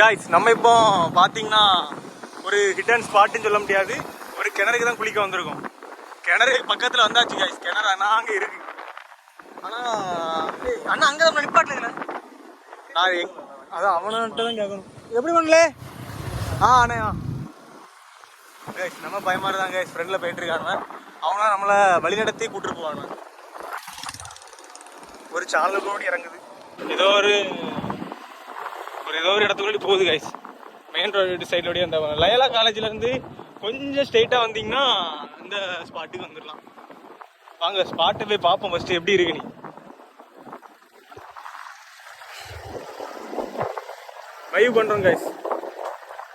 Guys நம்ம இப்போ பார்த்தீங்கன்னா ஒரு ஹிட் அண்ட் சொல்ல முடியாது. ஒரு கிணறுக்கு தான் குளிக்க வந்திருக்கோம். கிணறு பக்கத்தில் வந்தாச்சு காய்ஸ் கிணறு அண்ணா அங்கே இருக்கு. ஆனால் ஏய், அண்ணா அங்கே தான் நிப்பாட்டுல நான் எங் அதான் அவன்கிட்ட தான் கேட்கணும் எப்படி பண்ணலே ஆ அண்ணா கைஸ் நம்ம பயமாக தான் கைஸ் ஃப்ரெண்டில் போயிட்டு இருக்காங்க அவனா. நம்மளை வழிநடத்தி கூப்பிட்டு போவாங்க ஒரு சானல் கூட இறங்குது. ஏதோ ஒரு ஒரு ஏதோ ஒரு இடத்துக்குள்ளே போகுது கைஸ் மெயின் ரோடு சைட்லோடய அந்த லயலா காலேஜ்ல இருந்து கொஞ்சம் ஸ்ட்ரெயிட்டா வந்தீங்கன்னா அந்த ஸ்பாட்டுக்கு வந்துடலாம் வாங்க ஸ்பாட்டை போய் பார்ப்போம் ஃபர்ஸ்ட் எப்படி இருக்கு நீ. வைவ் பண்றோம் கைஸ்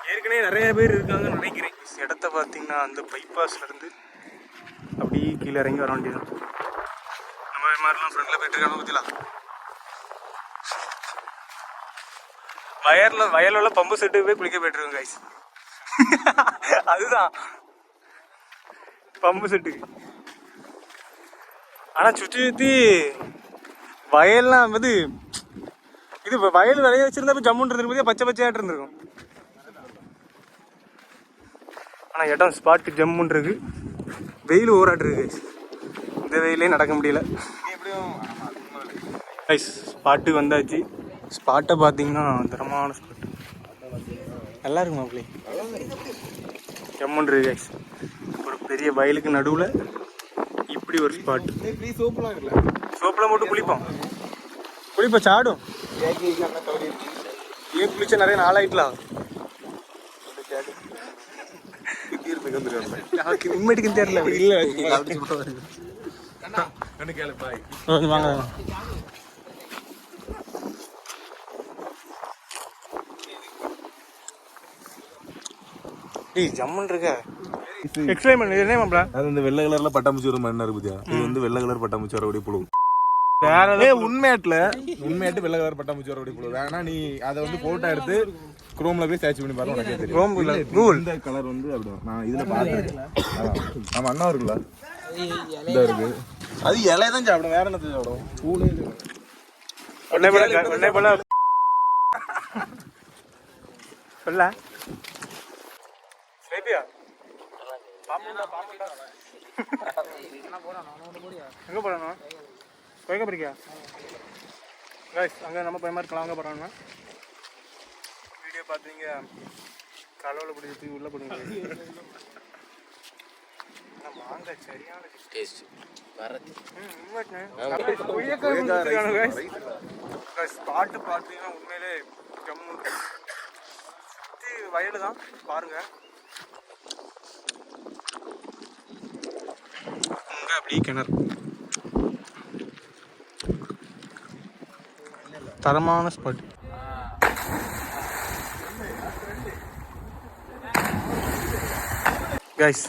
ஏற்கனவே நிறைய பேர் இருக்காங்கன்னு நினைக்கிறேன். இடத்த பார்த்தீங்கன்னா அந்த பைபாஸ்ல இருந்து அப்படியே கீழே இறங்கி வர வேண்டியது நம்ம மாதிரிலாம் ஃப்ரெண்ட்ல போயிட்டு இருக்காங்க பத்திலாம் வயர்ல உள்ள பம்பு செட்டு போய் குளிக்க போயிட்டு இருக்கோம் கைஸ் அதுதான். Pump set. ஆனா சுத்தி சுத்தி வயல்லாம் வந்து இது இப்ப வயல் விளைய வச்சிருந்தா போய் ஜம்முன்னு இருந்திருக்கும் பச்சை பச்சையாட்டு இருந்திருக்கும். ஆனா இடம் ஸ்பாட்டு ஜம்முன்னு இருக்கு. வெயில் ஓராட்டு இருக்கு. இந்த வெயிலே நடக்க முடியல. கைஸ் ஸ்பாட்டுக்கு வந்தாச்சு. ஸ்பாட்டை பார்த்தீங்கன்னா தரமான ஸ்பாட் நல்லா இருக்கு மாப்பிள்ளை. ஜம்முன்னு இருக்கு கைஸ் ஒரு பெரிய வயலுக்கு நடுவில் இப்படி ஒரு ஸ்பாட் சோப்பில் போட்டு குளிப்போம். குளிப்போம் சாடும் ஏன் குளிச்சா நிறைய நாளாயிட்டலாம் தெரியல. இல்லை வாங்க. வாங்க ஏய் ஜம்முன்னு இருக்க. எக்ஸ்பிளைன் பண்ணு என்ன அது இந்த வெள்ளை கலர்ல பட்டாம்பூச்சி வரும் மண்ணா இருக்கு பாத்தியா? இது வந்து வெள்ளை கலர் பட்டாம்பூச்சி வரக்கூடிய புழு. வேற உண்மையாட்டுல உண்மையாட்டு வெள்ளை கலர் பட்டாம்பூச்சி வரக்கூடிய புழு. வேணா நீ அதை வந்து போட்டோ எடுத்து குரோம்ல போய் சர்ச் பண்ணி பாருங்க உனக்கே தெரியும். இல்ல. இந்த கலர் வந்து அப்படிதான் நான் இதுல பாத்துருக்கேன் நம்ம அண்ணா இருக்குல்ல? இந்த இருக்கு. அது இலைய தான் சாப்பிடும் வேற என்னத்தை சாப்பிடும்? பூலே உன்னை போல க- உன்னை போல சொல்ல. எங்க போறணும் எங்க போறீங்க கைஸ் அங்க நம்ம பயமா இருக்கலாம் அங்க போறோம்னா வீடியோ பார்த்தீங்க கலவுல பிடிச்சி உள்ள போடுங்க. வாங்க சரியான டேஸ்ட் வரது. ஸ்பாட்டு பார்த்தீங்கன்னா உண்மையிலே ஜம்மு சுத்தி வயலு தான் பாருங்க. அங்க அப்படியே கிணறு. தரமான ஸ்பாட் கைஸ்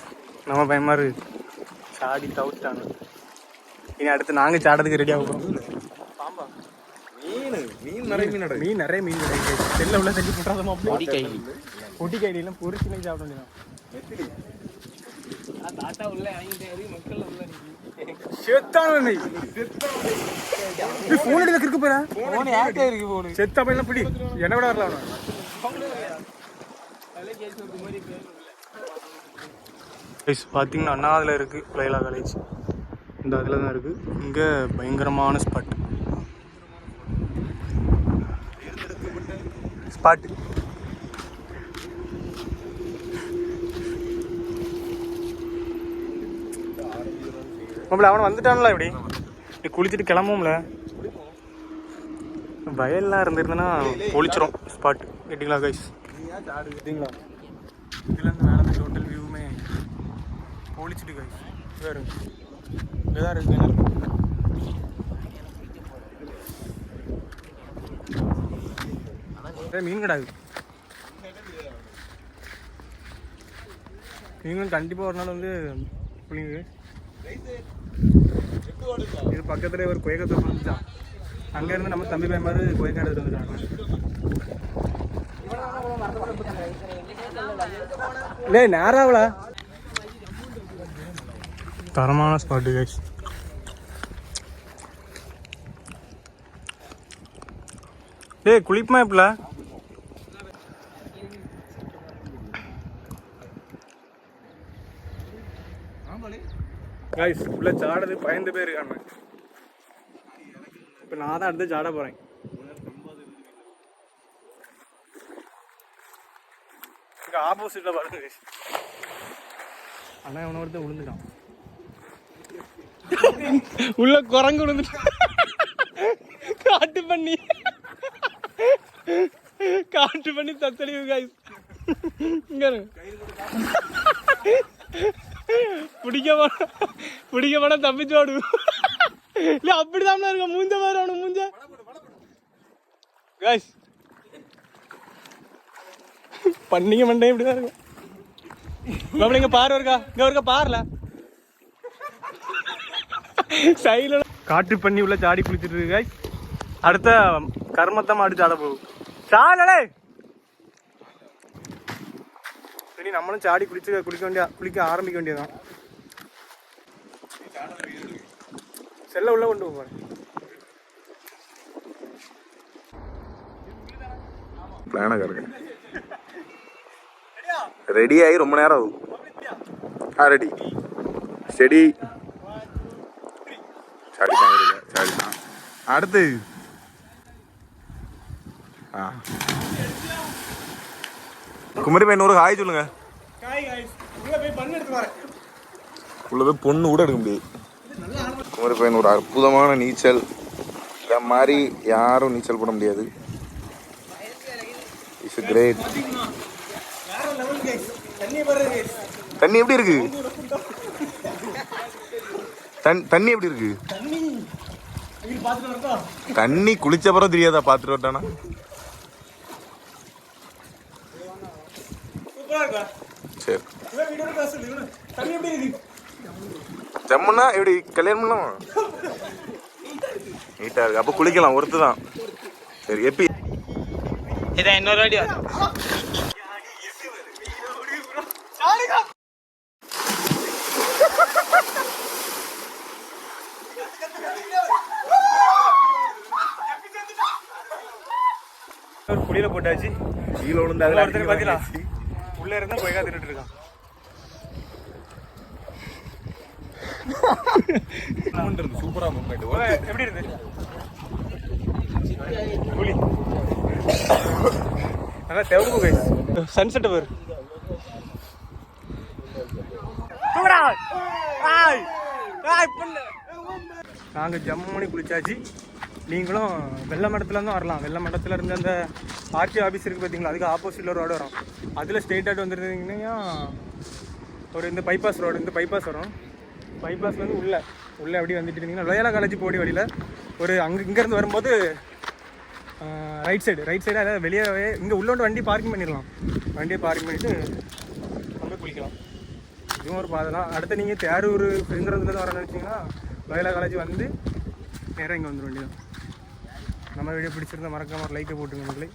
நம்ம பயமா இருக்கு சாடி தவிட்டாங்க இனி அடுத்து நாங்க சாடதுக்கு ரெடி ஆகும் பாம்பா மீன் மீன் நிறைய மீன் மீன் நிறைய மீன் கிடைக்கு செல்ல உள்ள தள்ளி போட்டாதமா பொடி கைலி. பொட்டி கைடியெல்லாம் பொரிச்சு சாப்பிட வேண்டியதான் செத்தான நீ. போன் எடுக்க கிறுக்கு போற போன் யார்கிட்ட இருக்கு போன் செத்தா பையன் பிடி. என்ன விட வரல அவன. பார்த்தீங்கன்னா அண்ணாதில் இருக்கு லைலா காலேஜ் இந்த அதில் தான் இருக்கு. இங்கே பயங்கரமான ஸ்பாட் ஸ்பாட் மாப்பிள்ள அவனை வந்துட்டான்ல இப்படி. இப்படி குளிச்சுட்டு கிளம்பும்ல வயல்லாம் இருந்திருந்தனா ஒழிச்சிரும் ஸ்பாட் கேட்டிங்களா கைஸ் கேட்டிங்களா இதுலேருந்து மேலே டோட்டல் வியூவுமே ஒழிச்சிட்டு கைஸ் வேறு இதாக இருக்கு மீன் கிடாது நீங்களும் கண்டிப்பாக ஒரு நாள் வந்து பிள்ளைங்க இது பக்கத்துல ஒரு கொயக்கத்தை வந்துச்சான் அங்க இருந்து நம்ம தம்பி பையன் மாதிரி கொயக்கம் எடுத்துட்டு வந்துட்டாங்க. லே நேராவல தரமான ஸ்பாட்டு கைஸ் டேய் குளிப்புமா இப்பல ஆமாலே காய்ஸ் உள்ள சாடது பயந்து பேர் இருக்காங்க. இப்போ நான் தான் அடுத்து சாட போகிறேன் இங்கே ஆப்போசிட்டில் பாருங்க. அண்ணா இவனை ஒருத்தன் விழுந்துட்டான் உள்ள குரங்கு விழுந்துட்டான் காட்டு பண்ணி. காட்டு பண்ணி தத்தளிவு காய்ஸ் இங்க. பிடிக்க வேணாம் பிடிக்க வேணாம் தப்பிச்சு ஓடு இல்ல அப்படிதான் இருக்க. மூஞ்ச பாரு அவனு மூஞ்ச. காய்ஸ் பண்ணிங்க மண்டே இப்படிதான் இருக்கும் அப்படி இங்க பாரு இருக்கா இங்க ஒருக்கா பாருல. சைல காட்டு பண்ணி உள்ள சாடி குளிச்சிட்டு இருக்கு guys. அடுத்த கர்மத்தை மாடி சாட போகும் சாலடே சரி நம்மளும் சாடி குளிச்சு குளிக்க வேண்டிய குளிக்க ஆரம்பிக்க வேண்டியதான் செல்ல உள்ள கொண்டு போறேன் பிளானாக இருக்கேன் ரெடி ஆகி ரொம்ப நேரம் ஆகும் ஆ ரெடி ஸ்டெடி சாடி சாடி தான் அடுத்து. ஆ. குமரி பையன் ஒரு ஹாய் சொல்லுங்க. உள்ள போய் பொண்ணு கூட எடுக்க முடியாது. குமரிப்பயன் ஒரு அற்புதமான நீச்சல். இந்த மாதிரி யாரும் நீச்சல் போட முடியாது. இட்ஸ் கிரேட் தண்ணி எப்படி இருக்கு? தண் தண்ணி எப்படி இருக்கு? தண்ணி குளிச்ச அப்புறம் தெரியாதா? பார்த்துட்டு வட்டானா சரி. ஜம்முன்னா எப்படி கல்யாணம் பண்ணலாம்? நீட்டா இருக்கு. அப்போ குளிக்கலாம் ஒருத்து தான். சரி எப்பி? இதான் இன்னொரு வாட்டி வா. ஒரு குழியில போட்டாச்சு. கீழே விழுந்து அதுல அதில் ஒருத்தர் பாத்தீங்களா உள்ள இருந்தா போய் தின்னுட்டு இருக்கான். சூப்பரா மூமெண்ட் எப்படி இருந்து நல்லா தெவருக்கு போய் சன்செட் வரு நாங்கள் ஜம்முனி குளிச்சாச்சு. நீங்களும் வெள்ள மடத்துல வரலாம். வெள்ள மடத்துல இருந்து அந்த ஆர்டி ஆஃபீஸ் இருக்கு பார்த்தீங்களா அதுக்கு ஆப்போசிட்ல ரோடு வரும். அதில் ஸ்ட்ரெயிட்டாக வந்துருந்தீங்கன்னா ஒரு இந்த பைபாஸ் ரோடு இந்த பைபாஸ் வரும். பைபாஸ்லேருந்து உள்ள உள்ளே அப்படி வந்துட்டு இருந்தீங்கன்னா லோயலா காலேஜ் போடி வழியில் ஒரு அங்கே இங்கேருந்து வரும்போது ரைட் சைடு ரைட் சைடு அதாவது வெளியே இங்கே உள்ளோண்டு வண்டி பார்க்கிங் பண்ணிடலாம். வண்டியை பார்க்கிங் பண்ணிவிட்டு அங்கே குளிக்கலாம். இதுவும் ஒரு பாதை தான் அடுத்து நீங்கள் தேரூர் பெருங்குறதுலேருந்து வர நினச்சிங்கன்னா லோயலா காலேஜ் வந்து நேராக இங்கே வந்துட தான் நம்ம வீடியோ பிடிச்சிருந்தா மறக்காமல் லைக்கை போட்டுங்க மக்களே.